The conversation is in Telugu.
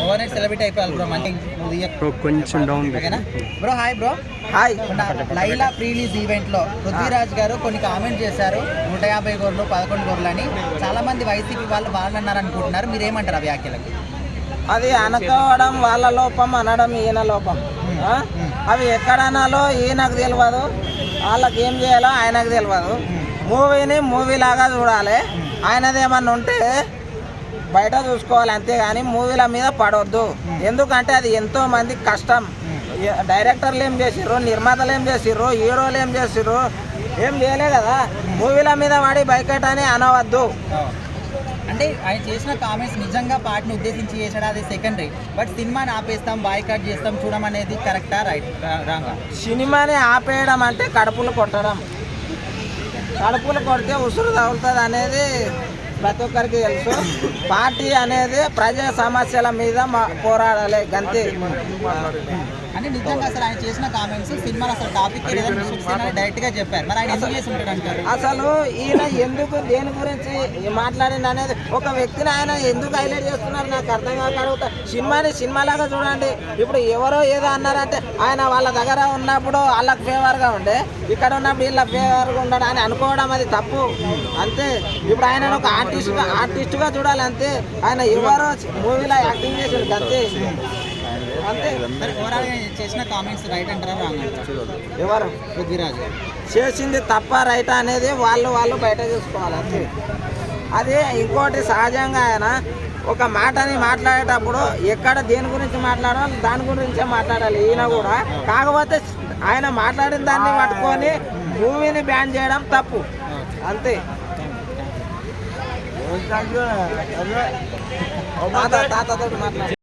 ఓవర్ నైట్ సెలబ్రిటీ అయిపోయాలి బ్రో మళ్ళీ బ్రో కొంచెం డౌన్ ఓకేనా bro hi bro hi Laila prerelease ఈవెంట్లో పృథ్వీరాజ్ గారు కొన్ని కామెంట్ చేశారు. నూట యాభై గోర్లు పదకొండు గోర్లు అని. చాలా మంది వైసీపీ వాళ్ళు వాళ్ళు అన్నారు అనుకుంటున్నారు మీరు ఏమంటారు ఆ వ్యాఖ్యలకు? అది అనుకోవడం వాళ్ళ లోపం అనడం ఈయన లోపం. ఆ? అవి ఎక్కడ అనాలో ఈయనకు తెలియదు వాళ్ళకి ఏం చేయాలో ఆయనకు తెలియదు మూవీని మూవీ లాగా చూడాలి. ఆయనది ఏమన్నా ఉంటే బయట చూసుకోవాలి అంతేగాని మూవీల మీద పడవద్దు ఎందుకంటే అది ఎంతో మంది కష్టం. డైరెక్టర్లు ఏం చేసిర్రు? నిర్మాతలు ఏం చేసిర్రు? హీరోలు ఏం చేసిర్రు? ఏం చేయలే కదా. మూవీల మీద పడి బైకట్ అని అనవద్దు. అంటే ఆయన చేసిన కామెంట్స్ నిజంగా పాటను ఉద్దేశించి చేశాడు? అది సెకండరీ బట్ సినిమాని ఆపేస్తాం బాయ్కాట్ చేస్తాం చూడమనేది కరెక్టా రైట్ రాంగా? సినిమాని ఆపేయడం అంటే కడుపులు కొట్టడం. కడుపులు కొడితే ఉసురు తగులుతుంది అనేది ప్రతి ఒక్కరికి తెలుసు. పార్టీ అనేది ప్రజా సమస్యల మీద పోరాడాలి. గంతే. అంటే నిజంగా అసలు ఆయన చేసిన కామెంట్స్ సినిమాలో అసలు టాపిక్ డైరెక్ట్గా చెప్పారు. మరి ఆయన ఎందుకు చేసి ఉంటాడు అంటారు? అసలు ఈయన ఎందుకు దేని గురించి మాట్లాడింది అనేది ఒక వ్యక్తిని ఆయన ఎందుకు హైలైట్ చేస్తున్నారు నాకు అర్థం కాక సినిమాని సినిమాలాగా చూడండి. ఇప్పుడు ఎవరో ఏదో అన్నారంటే ఆయన వాళ్ళ దగ్గర ఉన్నప్పుడు వాళ్ళకి ఫేవర్గా ఉండే. ఇక్కడ ఉన్నప్పుడు వీళ్ళ ఫేవర్గా ఉండడం అని అనుకోవడం అది తప్పు. అంతే. ఇప్పుడు ఆయన ఒక ఆర్టిస్ట్గా ఆర్టిస్ట్గా చూడాలి అంతే ఆయన ఎవరో మూవీలో యాక్టింగ్ చేసిండు అంతే. ఎవరు? పృథ్వీరాజ్ చేసింది తప్ప రైట్ అనేది వాళ్ళు వాళ్ళు బయట చూసుకోవాలి అంతే. అదే ఇంకోటి సహజంగా ఆయన ఒక మాటని మాట్లాడేటప్పుడు ఎక్కడ దేని గురించి మాట్లాడాలి దాని గురించే మాట్లాడాలి. ఈయన కూడా కాకపోతే ఆయన మాట్లాడిన దాన్ని పట్టుకొని మూవీని బ్యాన్ చేయడం తప్పు. అంతే. తాత తాతతో మాట్లాడు.